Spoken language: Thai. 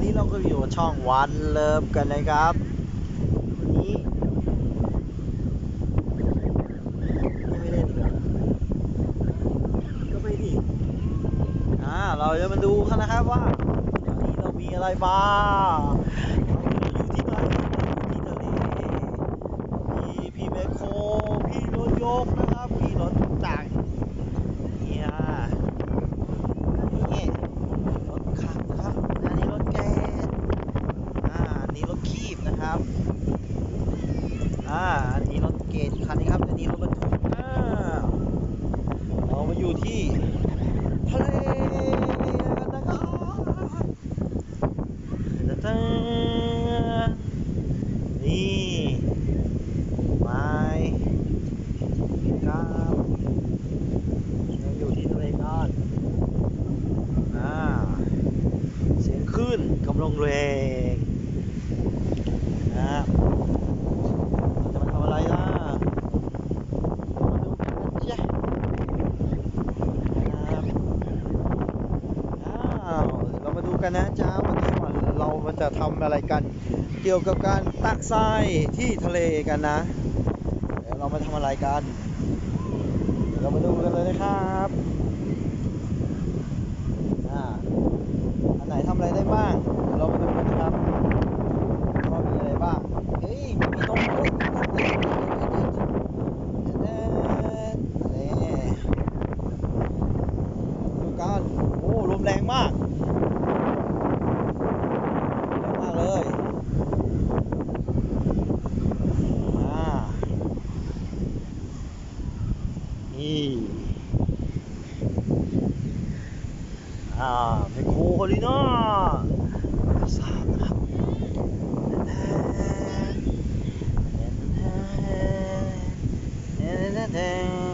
ันนี้เราก็อยู่ช่องวันเลิฟกันนะครับ วันนี้นี่ไม่เล่นก็ไปดิอ่าเราจะมาดูกันนะครับว่าวันนี้เรามีอะไรบ้างเราอยู่ที่ไหนเราอยู่ที่ทะเลมีพี่แมคโครพี่รถยกนะครับพี่รถต่างเนี่ยนี่รถขับนะครับอันนี้รถแก๊สอ่าอันนี้รถคีบ นะครับ อ่า อันนี้รถเกตคันนี้ครับอันนี้รถบรรทุกอ่าเรามาอยู่ที่ทะเลกันนะครับตะนี่ไม้ครับเราอยู่ที่ทะเลกันอ่า เสียงคลื่นกำลังแรง นะครับเราจะมาทำอะไรล่ะมาดูกันนะจ๊ะนะครับอ้าวเรามาดูกันนะจ๊ะวันนี้ว่าเรามาจะทำอะไรกัน เกี่ยวกับการตักทรายที่ทะเลกันนะเดี๋ยวเรามาทำอะไรกัน เรามาดูกันเลยนะครับอ่า อันไหนทำอะไรได้บ้าง เดี๋ยวเรามาดูกันนะครับว่ามีอะไรบ้าง เฮ้ยมีนมด้วยนี่ดู กัน โอ้ลมแรงมากแรงมากเลยอ่านี่อ่าไมโครคนนี้เนาะสามครับแทนแทนแทนแทนแทน